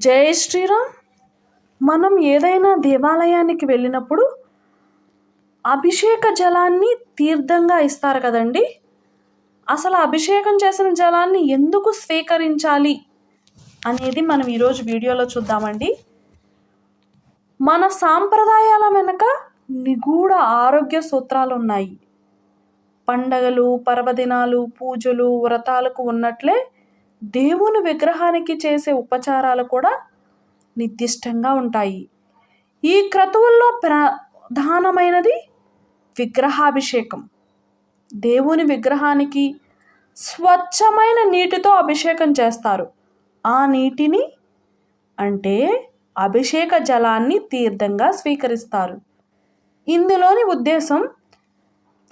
జై శ్రీరామ్ మనం ఏదైనా దేవాలయానికి వెళ్ళినప్పుడు అభిషేక జలాన్ని తీర్థంగా ఇస్తారు కదండి. అసలు అభిషేకం చేసిన జలాన్ని ఎందుకు స్వీకరించాలి అనేది మనం ఈరోజు వీడియోలో చూద్దామండి. మన సాంప్రదాయాల వెనుక నిగూఢ ఆరోగ్య సూత్రాలు ఉన్నాయి. పండగలు పర్వదినాలు పూజలు వ్రతాలకు ఉన్నట్లే దేవుని విగ్రహానికి చేసే ఉపచారాలు కూడా నిర్దిష్టంగా ఉంటాయి. ఈ క్రతువుల్లో ప్రధానమైనది విగ్రహాభిషేకం. దేవుని విగ్రహానికి స్వచ్ఛమైన నీటితో అభిషేకం చేస్తారు. ఆ నీటిని అంటే అభిషేక జలాన్ని తీర్థంగా స్వీకరిస్తారు. ఇందులోని ఉద్దేశం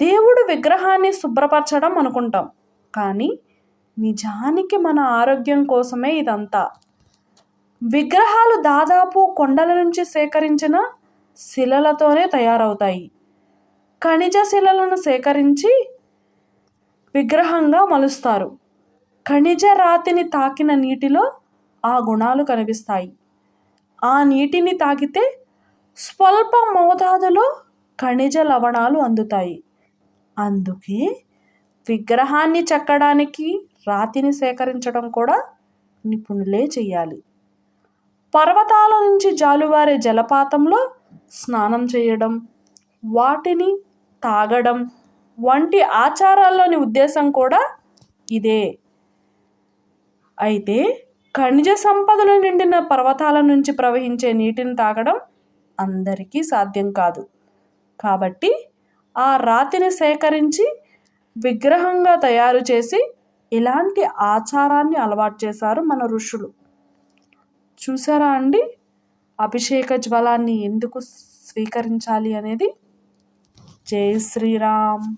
దేవుడు విగ్రహాన్ని శుభ్రపరచడం అనుకుంటాం. కానీ నిజానికి మన ఆరోగ్యం కోసమే ఇదంతా. విగ్రహాలు దాదాపు కొండల నుంచి సేకరించిన శిలలతోనే తయారవుతాయి. ఖనిజ శిలలను సేకరించి విగ్రహంగా మలుస్తారు. ఖనిజ రాతిని తాకిన నీటిలో ఆ గుణాలు కనిపిస్తాయి. ఆ నీటిని తాకితే స్వల్ప మోతాదులో ఖనిజ లవణాలు అందుతాయి. అందుకే విగ్రహాన్ని చెక్కడానికి రాతిని సేకరించడం కూడా నిపుణులే చేయాలి పర్వతాల నుంచి జాలువారే జలపాతంలో స్నానం చేయడం వాటిని తాగడం వంటి ఆచారాల్లోని ఉద్దేశం కూడా ఇదే. అయితే ఖనిజ సంపదలు నిండిన పర్వతాల నుంచి ప్రవహించే నీటిని తాగడం అందరికీ సాధ్యం కాదు. కాబట్టి ఆ రాతిని సేకరించి విగ్రహంగా తయారు చేసి ఇలాంటి ఆచారాన్ని అలవాటు చేశారు మన ఋషులు. చూసారా అండి? అభిషేక జ్వలాన్ని ఎందుకు స్వీకరించాలి అనేది? జై శ్రీరామ్.